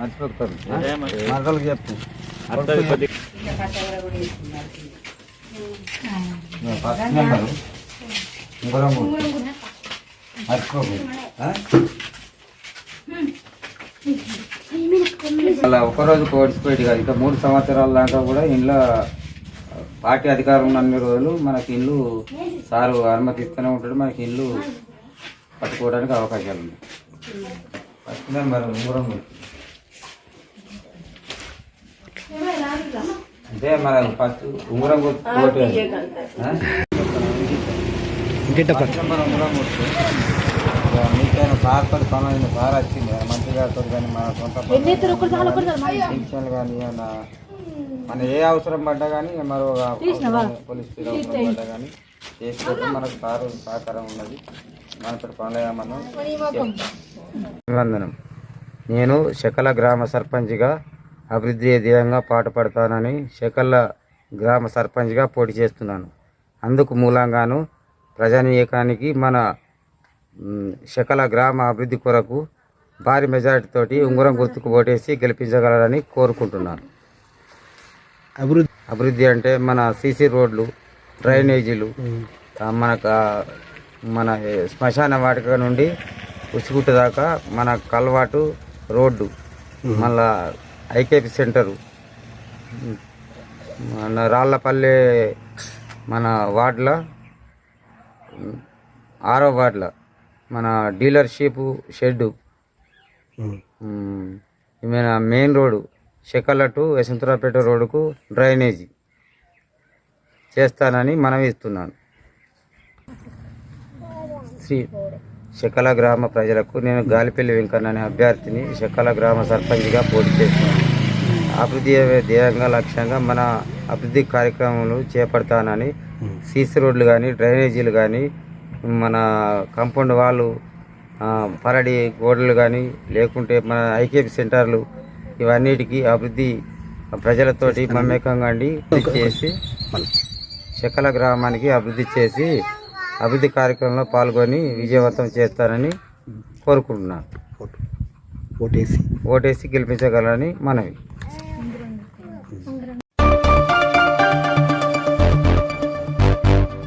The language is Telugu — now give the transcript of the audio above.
వస్తారు మరదలకు చెప్పు? అలా ఒకరోజు కోడిసిపోయి కాదు. ఇంకా మూడు సంవత్సరాల దాకా కూడా ఇంట్లో పార్టీ అధికారం ఉన్న అన్ని రోజులు మనకి ఇల్లు సారు అనుమతిస్తూనే ఉంటాడు. మనకి ఇల్లు పట్టుకోవడానికి అవకాశాలు ఉన్నాయి. ఫస్ట్ నెంబర్ ఉంగరం గుర్తు. అంటే మన ఫస్ట్ ఉంగరం మీకైనా సార్ వచ్చింది. ఆ మంత్రి గారితో కానీ మన సొంత కానీ మన ఏ అవసరం పడ్డా కానీ మరో పోలీస్ అవసరం పడ్డా కానీ చేసుకోవడం మనకు సారు సహకారం ఉన్నది. మనతో పనులేమన్నా అభివందనం నేను శకల గ్రామ సర్పంచ్గా అభివృద్ధి ధ్యేయంగా పాటుపడతానని శకల గ్రామ సర్పంచ్గా పోటీ చేస్తున్నాను. అందుకు మూలంగాను ప్రజానీకానికి మన శకల గ్రామ అభివృద్ధి కొరకు భారీ మెజారిటీ తోటి ఉంగరం గుర్తుకు ఓటేసి గెలిపించగలరని కోరుకుంటున్నాను. అభివృద్ధి అభివృద్ధి అంటే మన సీసీ రోడ్లు డ్రైనేజీలు మనకు మన శ్మశాన వాటిక నుండి ఉసుగుట్ట దాకా మన కల్వాటు రోడ్డు మళ్ళా ఐకేపీ సెంటరు. మన రాళ్ళపల్లె మన వార్డుల ఆరో వార్డుల మన డీలర్షిప్ షెడ్డు. మన మెయిన్ రోడ్డు శకల టు యశవంతరావుపేట రోడ్డుకు డ్రైనేజీ చేస్తానని మనవి ఇస్తున్నాను. శ్రీ శకల గ్రామ ప్రజలకు నేను గాలిపల్లి వెంకన్న అనే అభ్యర్థిని శకల గ్రామ సర్పంచ్గా పోటీ చేస్తున్నాను అభివృద్ధి ధ్యేయంగా లక్ష్యంగా మన అభివృద్ధి కార్యక్రమాలు చేపడతానని సీసీ రోడ్లు కానీ డ్రైనేజీలు కానీ మన కాంపౌండ్ వాళ్ళు పరడి గోడలు కానీ లేకుంటే మన ఐకేపీ సెంటర్లు ఇవన్నిటికీ అభివృద్ధి ప్రజలతోటి మమేకంగా అండి చేసి శకల గ్రామానికి అభివృద్ధి చేసి అభివృద్ధి కార్యక్రమంలో పాల్గొని విజయవంతం చేస్తారని కోరుకుంటున్నాను. ఓటేసి. ఓటేసి గెలిపించగలని మనవి.